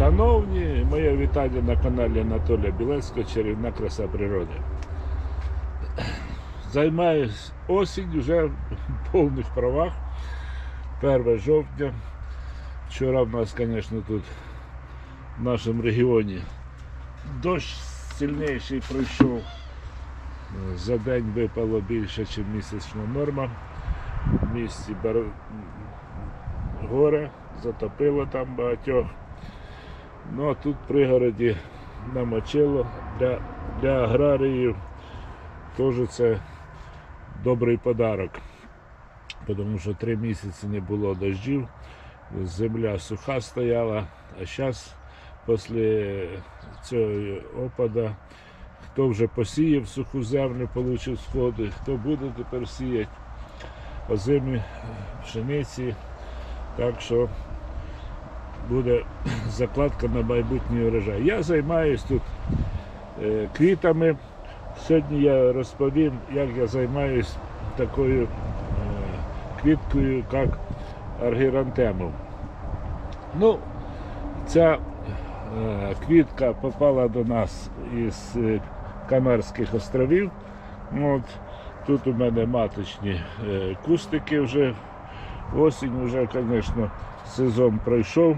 Шановні, моє вітання на каналі Анатолія Білецького Чарівна краса природи. Займаюсь осінь вже в повних правах. 1 жовтня. Вчора в нас, звісно, тут в нашому регіоні дощ сильніший пройшов. За день випало більше, ніж місячна норма. В місті Бар... горе, затопило там багатьох. Ну а тут в пригороді намочило для, для аграріїв теж це добрий подарок. Тому що три місяці не було дощів, земля суха стояла, а зараз після цього опада хто вже посіяв суху землю, отримав сходи, хто буде тепер сіяти озимі пшениці. Так що буде закладка на майбутній урожай. Я займаюся тут е, квітами. Сьогодні я розповім, як я займаюся такою е, квіткою, як аргірантемом. Ну, ця е, квітка попала до нас із Канарських островів. От, тут у мене маточні кустики вже. Осінь вже, звісно, сезон пройшов.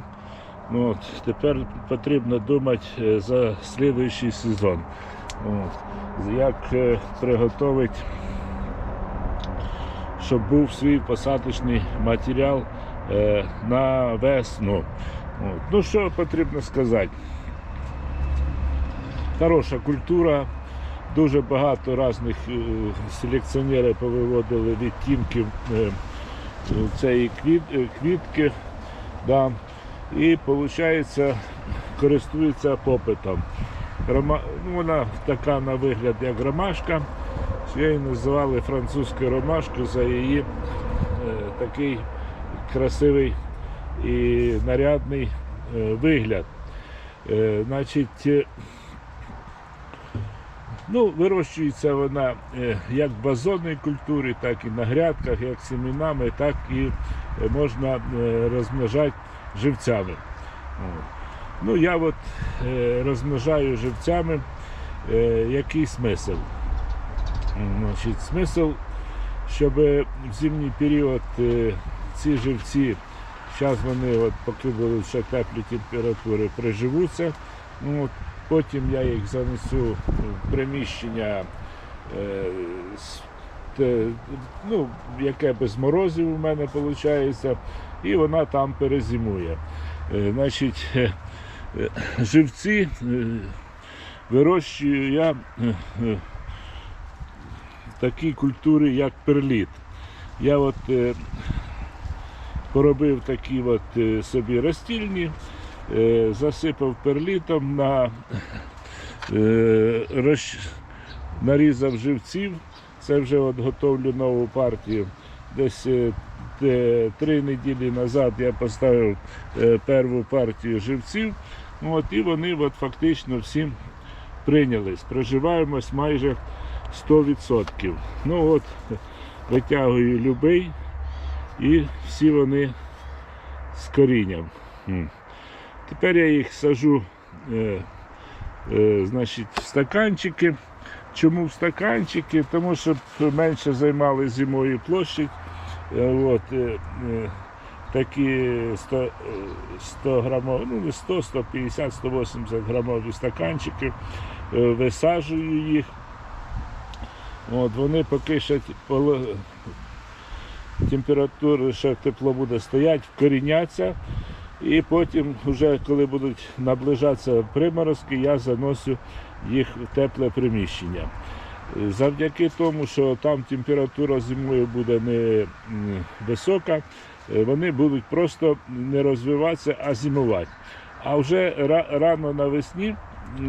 Ну, от, тепер потрібно думати е, за слідуючий сезон. От, як е, приготувати, щоб був свій посадочний матеріал е, на весну. От. Ну що потрібно сказати? Хороша культура, дуже багато різних е, селекціонерів повиводили відтінків е, цієї квіт, е, квітки. Да. І виходить, користується попитом. Рома... Ну, вона така на вигляд, як ромашка. Її називали французькою ромашкою за її е, такий красивий і нарядний е, вигляд. Е, значить, ну, вирощується вона е, як в базонній культурі, так і на грядках, як семенами, так і е, можна е, розмножати живцями. Ну, я от розмножаю живцями. Який смисл? Значить, смисл, щоб в зимній період ці живці, зараз вони, от, поки будуть ще теплі температури, приживуться. Ну, потім я їх занесу в приміщення, е, те, ну, яке без морозів у мене виходить, і вона там перезимує. Е, Значить, е, е, живці е, вирощую я е, е, такі культури, як перліт. Я от е, поробив такі от е, собі розстільні, е, засипав перлітом, на, е, розч... нарізав живців. Це вже от готовлю нову партію. Десь е, три неділі назад я поставив е, першу партію живців. От, і вони от, фактично всім прийнялись. Проживаємось майже 100%. Ну от, витягую любий і всі вони з корінням. Тепер я їх сажу е, е, значить, в стаканчики. Чому в стаканчики? Тому що менше займали зимою площадь. Е, е, е, такі 100, е, 100 грамов, ну не 100, 150, 180 грамові стаканчики. Е, Висаджую їх. От, вони поки ще температура, ще тепло буде стояти, вкоріняться. І потім, вже коли будуть наближатися приморозки, я заносю їх в тепле приміщення. Е, Завдяки тому, що там температура зимою буде не висока, е, вони будуть просто не розвиватися, а зимувати. А вже рано навесні,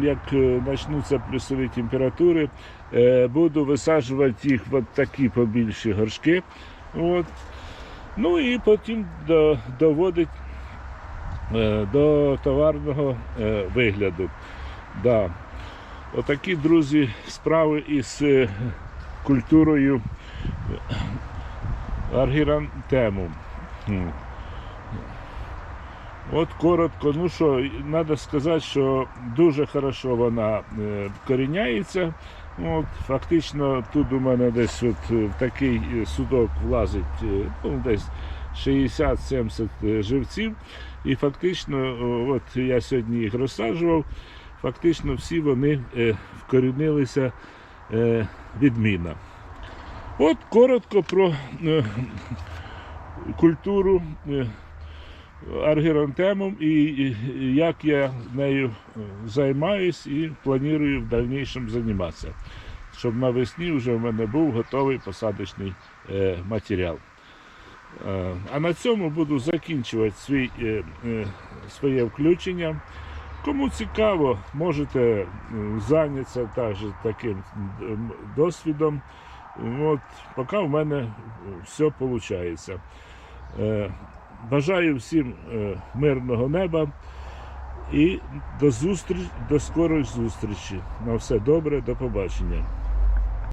як е, почнуться плюсові температури, е, буду висаджувати їх в такі побільші горшки. От. Ну і потім доводить е, до товарного е, вигляду. Да. Отакі, друзі, справи із е, культурою аргірантему. От коротко, ну що, треба сказати, що дуже хорошо вона е, коріняється. От, фактично тут у мене десь от е, такий е, судок влазить е, ну, десь 60-70 е, живців. І фактично, от я сьогодні їх розсаджував, фактично всі вони е, вкорінилися е, відмінно. От коротко про культуру аргірантемом і, як я нею займаюсь і планую в дальнішому займатися, щоб навесні вже в мене був готовий посадочний матеріал. Е, А на цьому буду закінчувати свій, е, е, своє включення. Кому цікаво, можете зайнятися також таким досвідом. От, поки в мене все виходить. Бажаю всім мирного неба і до зустріч, до скорої зустрічі. На все добре, до побачення.